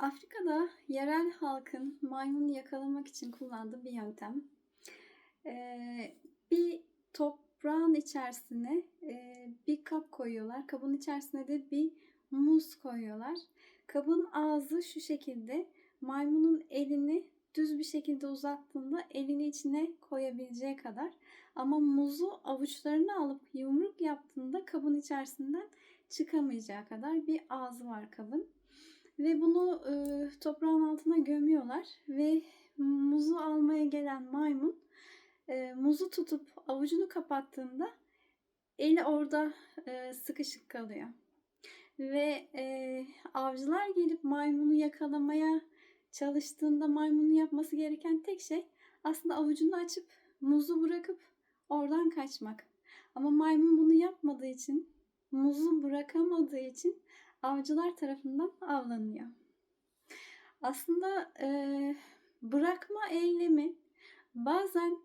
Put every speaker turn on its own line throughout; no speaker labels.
Afrika'da yerel halkın maymunu yakalamak için kullandığı bir yöntem. Ee, bir toprağın içerisine e, bir kap koyuyorlar. Kabın içerisine de bir muz koyuyorlar. Kabın ağzı şu şekilde maymunun elini düz bir şekilde uzattığında elini içine koyabileceği kadar. Ama muzu avuçlarına alıp yumruk yaptığında kabın içerisinden çıkamayacağı kadar bir ağzı var kabın. Ve bunu e, toprağın altına gömüyorlar ve muzu almaya gelen maymun e, muzu tutup avucunu kapattığında eli orada e, sıkışık kalıyor. Ve e, avcılar gelip maymunu yakalamaya çalıştığında maymunun yapması gereken tek şey aslında avucunu açıp muzu bırakıp oradan kaçmak. Ama maymun bunu yapmadığı için, muzu bırakamadığı için avcılar tarafından avlanıyor. Aslında e, bırakma eylemi bazen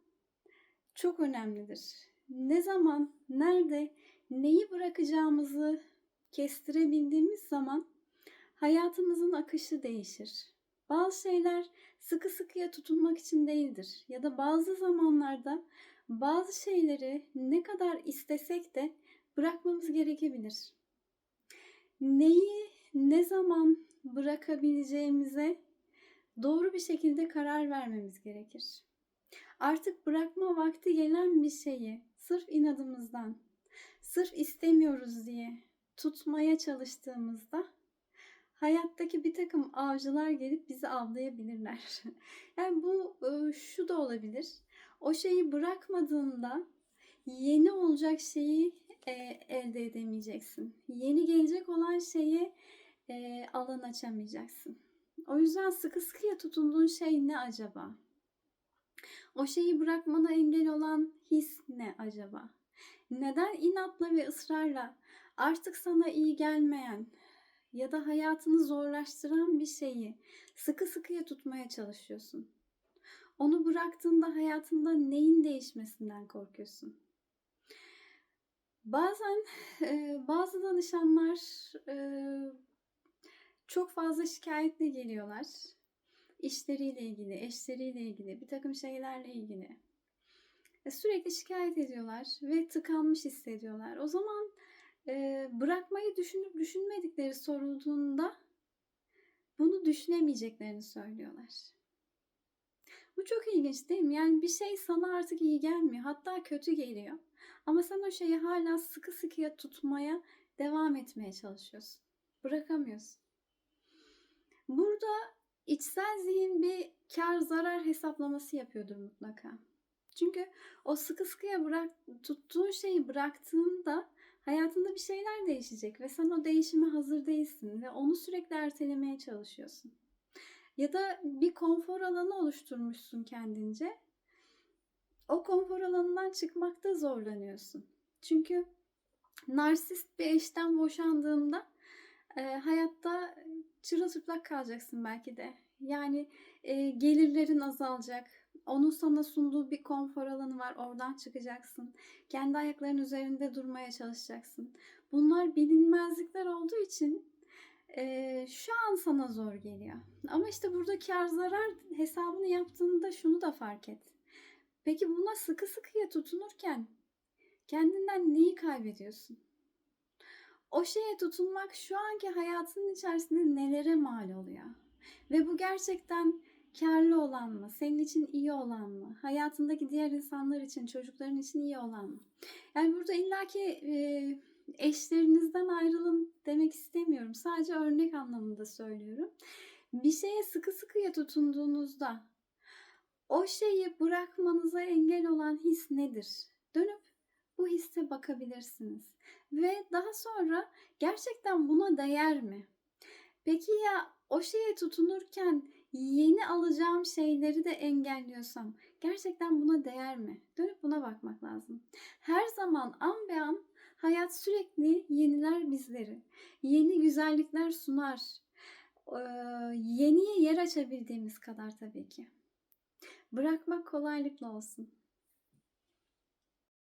çok önemlidir. Ne zaman, nerede, neyi bırakacağımızı kestirebildiğimiz zaman hayatımızın akışı değişir. Bazı şeyler sıkı sıkıya tutunmak için değildir ya da bazı zamanlarda bazı şeyleri ne kadar istesek de bırakmamız gerekebilir. Neyi ne zaman bırakabileceğimize doğru bir şekilde karar vermemiz gerekir. Artık bırakma vakti gelen bir şeyi sırf inadımızdan, sırf istemiyoruz diye tutmaya çalıştığımızda hayattaki bir takım avcılar gelip bizi avlayabilirler. yani bu e, şu da olabilir. O şeyi bırakmadığında yeni olacak şeyi e, elde edemeyeceksin. Yeni gelecek olan şeye e, alan açamayacaksın. O yüzden sıkı sıkıya tutunduğun şey ne acaba? O şeyi bırakmana engel olan his ne acaba? Neden inatla ve ısrarla artık sana iyi gelmeyen ya da hayatını zorlaştıran bir şeyi sıkı sıkıya tutmaya çalışıyorsun? Onu bıraktığında hayatında neyin değişmesinden korkuyorsun? Bazen e, bazı danışanlar e, çok fazla şikayetle geliyorlar. İşleriyle ilgili, eşleriyle ilgili, bir takım şeylerle ilgili. E, sürekli şikayet ediyorlar ve tıkanmış hissediyorlar. O zaman e, bırakmayı düşünüp düşünmedikleri sorulduğunda bunu düşünemeyeceklerini söylüyorlar. Bu çok ilginç değil mi? Yani bir şey sana artık iyi gelmiyor. Hatta kötü geliyor. Ama sen o şeyi hala sıkı sıkıya tutmaya devam etmeye çalışıyorsun. Bırakamıyorsun. Burada içsel zihin bir kar zarar hesaplaması yapıyordur mutlaka. Çünkü o sıkı sıkıya bırak, tuttuğun şeyi bıraktığında hayatında bir şeyler değişecek ve sen o değişime hazır değilsin ve onu sürekli ertelemeye çalışıyorsun. Ya da bir konfor alanı oluşturmuşsun kendince. O konfor alanından çıkmakta zorlanıyorsun. Çünkü narsist bir eşten boşandığında e, hayatta çırılçıplak kalacaksın belki de. Yani e, gelirlerin azalacak. Onun sana sunduğu bir konfor alanı var. Oradan çıkacaksın. Kendi ayaklarının üzerinde durmaya çalışacaksın. Bunlar bilinmezlikler olduğu için e, şu an sana zor geliyor. Ama işte burada kar zarar hesabını yaptığında şunu da fark et. Peki buna sıkı sıkıya tutunurken kendinden neyi kaybediyorsun? O şeye tutunmak şu anki hayatının içerisinde nelere mal oluyor? Ve bu gerçekten karlı olan mı? Senin için iyi olan mı? Hayatındaki diğer insanlar için, çocukların için iyi olan mı? Yani burada illaki e, eşlerinizden ayrılın demek istemiyorum. Sadece örnek anlamında söylüyorum. Bir şeye sıkı sıkıya tutunduğunuzda o şeyi bırakmanıza engel olan his nedir? Dönüp bu hisse bakabilirsiniz. Ve daha sonra gerçekten buna değer mi? Peki ya o şeye tutunurken yeni alacağım şeyleri de engelliyorsam gerçekten buna değer mi? Dönüp buna bakmak lazım. Her zaman an be an hayat sürekli yeniler bizleri. Yeni güzellikler sunar. Ee, yeniye yer açabildiğimiz kadar tabii ki. Bırakmak kolaylıkla olsun.